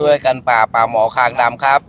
ด้วยกันป่าป่าหมอคางดำครับ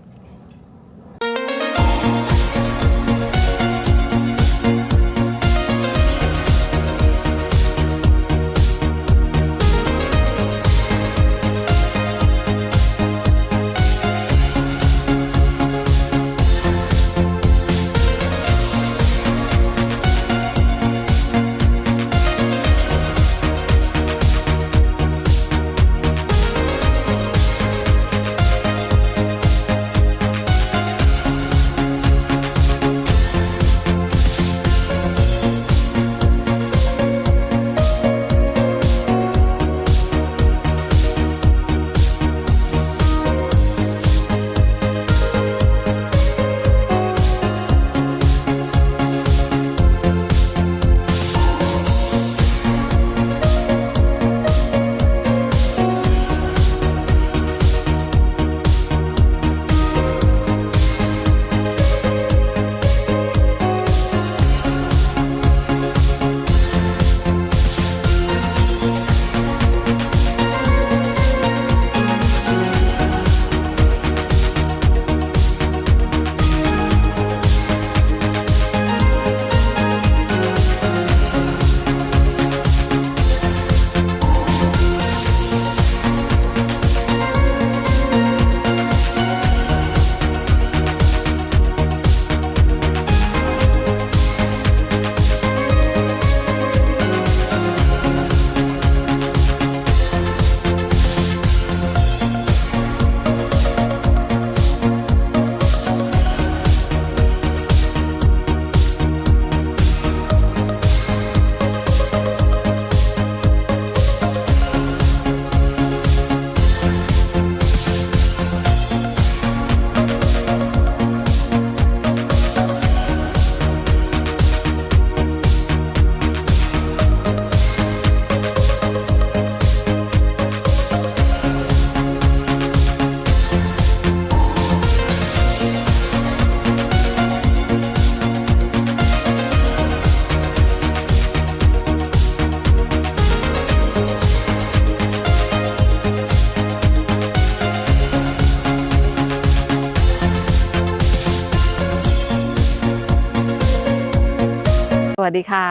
สวัสดีค่ะ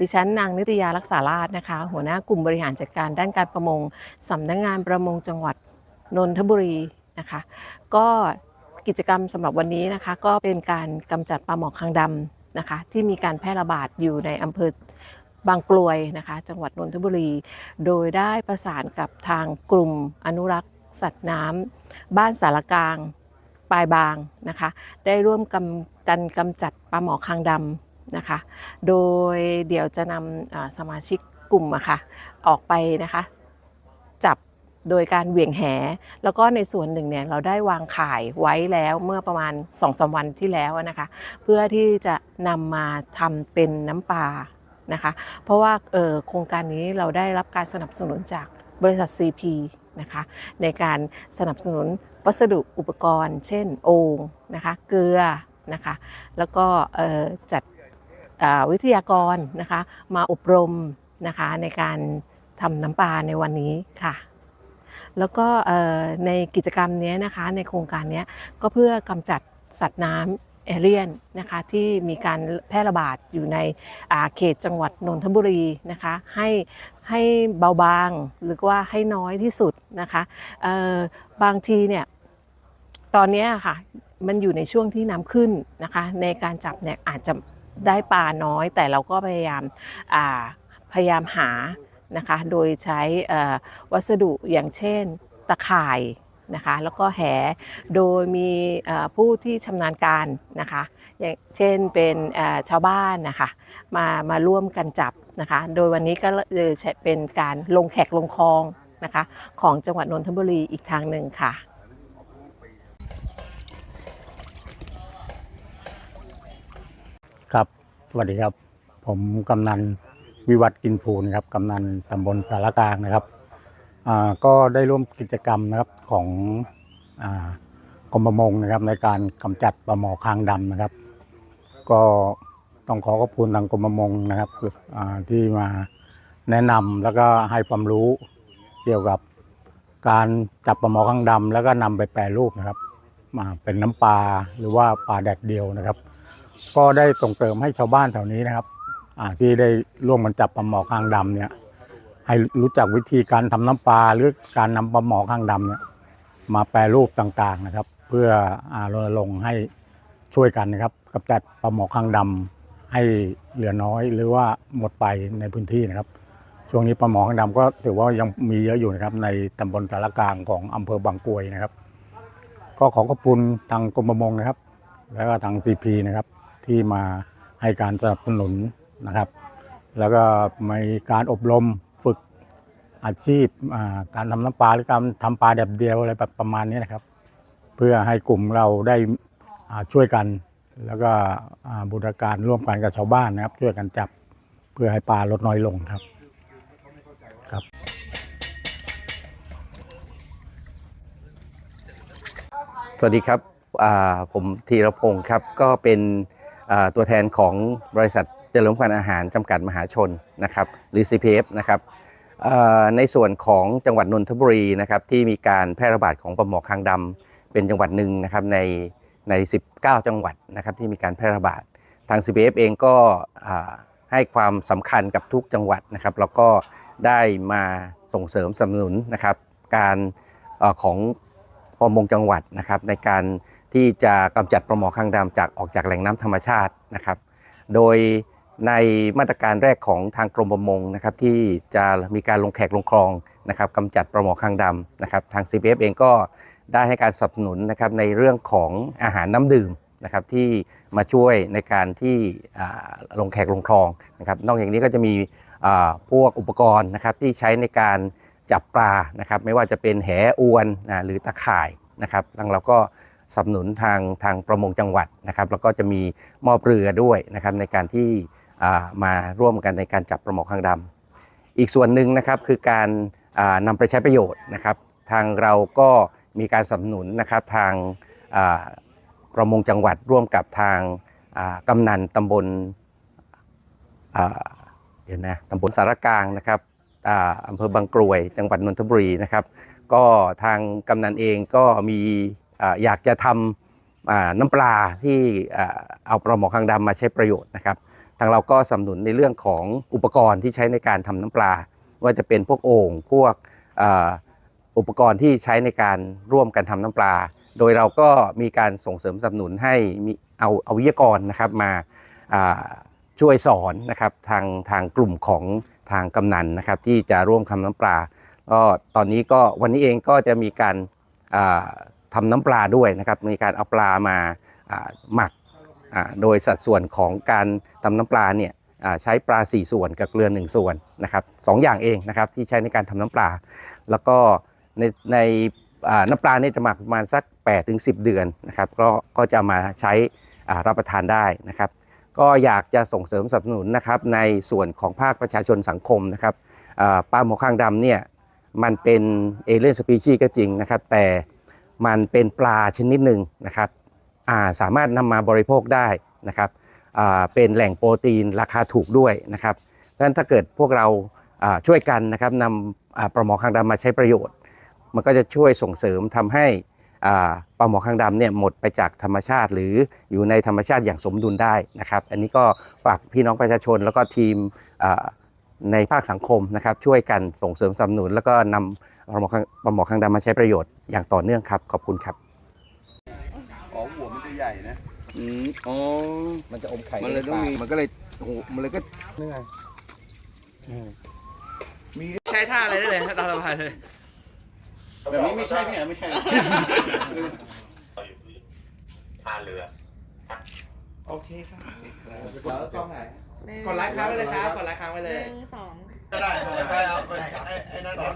ดิฉันนางนิตยารักษาราชนะคะ หัวหน้ากลุ่มบริหารจัดการด้านการประมงสำนักงานประมงจังหวัดนนทบุรีนะคะ ก็กิจกรรมสำหรับวันนี้นะคะ ก็เป็นการกำจัดปลาหมอคางดำนะคะ ที่มีการแพร่ระบาดอยู่ในอำเภอบางกลวยนะคะ จังหวัดนนทบุรี โดยได้ประสานกับทางกลุ่มอนุรักษ์สัตว์น้ำบ้านสารกลางปลายบางนะคะ ได้ร่วมกำกันกำจัดปลาหมอคางดำ นะคะ โดยเดี๋ยวจะนำสมาชิกกลุ่มอะค่ะออกไปนะคะจับโดยการเหวี่ยงแห แล้วก็ในส่วนหนึ่งเนี่ยเราได้วางข่ายไว้แล้วเมื่อประมาณ2อสวันที่แล้วนะคะ เพื่อที่จะนำมาทำเป็นน้ำปลานะคะ เพราะว่าโครงการนี้เราได้รับการสนับสนุนจากบริษัท CP นะคะในการสนับสนุนวัสดุอุปกรณ์ เช่น โอ่งนะคะเกลือนะคะแล้วก็จัด วิทยากรนะคะ มาอบรมนะคะในการทำน้ำปลาในวันนี้ค่ะ แล้วก็ในกิจกรรมนี้นะคะในโครงการนี้ก็เพื่อกำจัดสัตว์น้ำเอเรียนนะคะที่มีการแพร่ระบาดอยู่ในเขตจังหวัดนนทบุรีนะคะให้ให้เบาบางหรือว่าให้น้อยที่สุดนะคะบางทีเนี่ยตอนนี้ค่ะมันอยู่ในช่วงที่น้ำขึ้นนะคะในการจับเนี่ยอาจจะ ได้ปลาน้อย แต่เราก็พยายามาพยายามหานะคะโดยใช้วัสดุอย่างเช่นตะข่ายนะคะแล้วก็แหโดยมีผู้ที่ชำนาญการนะคะอย่างเช่นเป็นชาวบ้านนะคะมามาร่วมกันจับนะคะโดยวันนี้ก็เลยเป็นการลงแขกลงคลองนะคะของจังหวัดนนทบุรีอีกทางหนึ่งค่ะ ครับ สวัสดีครับ ผมกำนันวิวัฒกินภูนครับกำนันตำบลสารกลางนะครับก็ได้ร่วมกิจกรรมนะครับของอกรมประมงนะครับในการกำจัดปลาหมอคางดำนะครับ ก็ต้องขอขอบคุณทางกรมประมงนะครับที่มาแนะนำแล้วก็ให้ความรู้เกี่ยวกับการจับปลาหมอข้างดำแล้วก็นำไปแปรรูปนะครับมาเป็นน้ำปลาหรือว่าปลาแดดเดียวนะครับ ก็ได้ส่งเสริมให้ชาวบ้านแถวนี้นะครับที่ได้ร่วมกันจับปลาหมอข้างดำเนี่ย ให้รู้จักวิธีการทำน้ำปลาหรือการนำปลาหมอข้างดำเนี่ย มาแปรรูปต่างๆนะครับ เพื่ออรณรงค์ให้ช่วยกันนะครับกำจัดปลาหมอข้างดำให้เหลือน้อยหรือว่าหมดไปในพื้นที่นะครับ ช่วงนี้ปลาหมอข้างดำก็ถือว่ายังมีเยอะอยู่นะครับ ในตำบลสารกลางของอำเภอบางกรวยนะครับ ก็ขอขอบคุณทางกรมประมงนะครับ แล้วก็ทางซีพีนะครับ ที่มาให้การสนับสนุนนะครับ แล้วก็มีการอบรมฝึกอาชีพการทำน้ำปลาหรือการทำปลาแบบเดียวอะไรแบบประมาณนี้นะครับ เพื่อให้กลุ่มเราได้ช่วยกัน แล้วก็บูรการร่วมกันกับชาวบ้านนะครับ ช่วยกันจับเพื่อให้ปลาลดน้อยลงครับสวัสดีครับผมธีรพงศ์ครับก็เป็น ตัวแทนของบริษัทเจริญพันธ์อาหารจำกัดมหาชนนะครับหรือ CPF นะครับในส่วนของจังหวัดนนทบุรีนะครับที่มีการแพร่ระบาดของปลาหมอคางดำเป็นจังหวัดหนึ่งนะครับในใน 19 จังหวัดนะครับที่มีการแพร่ระบาด ทาง CPF เองก็ให้ความสำคัญกับทุกจังหวัดนะครับแล้วก็ได้มาส่งเสริมสนับสนุนนะครับการเออของประมงจังหวัดนะครับในการ ที่จะกำจัดปลาหมอคางดำจากออกจากแหล่งน้ำธรรมชาตินะครับ โดยในมาตรการแรกของทางกรมประมงนะครับที่จะมีการลงแขกลงคลองนะครับกำจัดปลาหมอคางดำนะครับทาง CPF เองก็ได้ให้การสนับสนุนนะครับในเรื่องของอาหารน้ำดื่มนะครับที่มาช่วยในการที่ลงแขกลงคลองนะครับนอกจากนี้ก็จะมีพวกอุปกรณ์นะครับที่ใช้ในการจับปลานะครับไม่ว่าจะเป็นแหอวนนะหรือตะข่ายนะครับทางเราก็ สนับสนุนทางทางประมงจังหวัดนะครับ แล้วก็จะมีมอบเรือด้วยนะครับในการที่มาร่วมกันในการจับปลาหมอข้างดำอีกส่วนหนึ่งนะครับคือการอ่านำไปใช้ประโยชน์นะครับ ทางเราก็มีการสนับสนุนนะครับทางประมงจังหวัดร่วมกับทางกำนันตำบลอ่าเดี๋ยวนะตำบลสารกลางนะครับอำเภอบางกรวยจังหวัดนนทบุรีนะครับ ก็ทางกำนันเองก็มี อยากจะทำน้ำปลาที่เอาปลาหมอคางดำมาใช้ประโยชน์นะครับ ทางเราก็สนับสนุนในเรื่องของอุปกรณ์ที่ใช้ในการทำน้ำปลา ว่าจะเป็นพวกโอ่งพวกอ,อุปกรณ์ที่ใช้ในการร่วมกันทำน้ำปลา โดยเราก็มีการส่งเสริมสนับสนุนให้มีเอาเอาวิทยากรนะครับมาอ่าช่วยสอนนะครับทางทางกลุ่มของทางกำนันนะครับที่จะร่วมทำน้ำปลาก็ตอนนี้ก็วันนี้เองก็จะมีการ อ่าทำน้ำปลาด้วยนะครับมีการเอาปลามาหมักโดยสัดส่วนของการทำน้ำปลาเนี่ยใช้ปลา 4 ส่วนกับเกลือ 1 ส่วนนะครับสองอย่างเองนะครับที่ใช้ในการทำน้ำปลา แล้วก็ในในน้ำปลาเนี่ยจะหมักประมาณสัก8ถึง10 เดือนนะครับก็ก็จะมาใช้รับประทานได้นะครับ ก็อยากจะส่งเสริมสนับสนุนนะครับในส่วนของภาคประชาชนสังคมนะครับปลาหมอข้างดำเนี่ยมันเป็นเอเลียนสปีชีส์ก็จริงนะครับ แต่ มันเป็นปลาชนิดหนึ่งนะครับาสามารถนำมาบริโภคได้นะครับเป็นแหล่งโปรตีนราคาถูกด้วยนะครับเพราะฉะนั้นถ้าเกิดพวกเราช่วยกันนะครับนำปลาหมอข้างดำมาใช้ประโยชน์ มันก็จะช่วยส่งเสริมทำให้ปลาหมอข้างดำเนี่ยหมดไปจากธรรมชาติ หรืออยู่ในธรรมชาติอย่างสมดุลได้นะครับ อันนี้ก็ฝากพี่น้องประชาชนแล้วก็ทีม ในภาคสังคมนะครับช่วยกันส่งเสริมสนับสนุน แล้วก็นำปลาหมอข้างปลาหมอข้างดำมาใช้ประโยชน์อย่างต่อเนื่องครับ ขอบคุณครับอ๋อหัวมันจะใหญ่นะอืมอ๋อมันจะอมไข่มันเลยต้องมีมันก็เลยโอ้โหมันเลยก็นี่ไงใช้ท่าอะไรได้เลยตามสบายเลยแบบนี้ไม่ใช่เนี่ยไม่ใช่ท่าเรือโอเคครับแล้วกล้องไหน กดไลค์ค้างไว้เลยครับกดไลค์ค้างไว้หเลยนึ่งสองได้ได้เอาไปไอ้ไอ้นั่น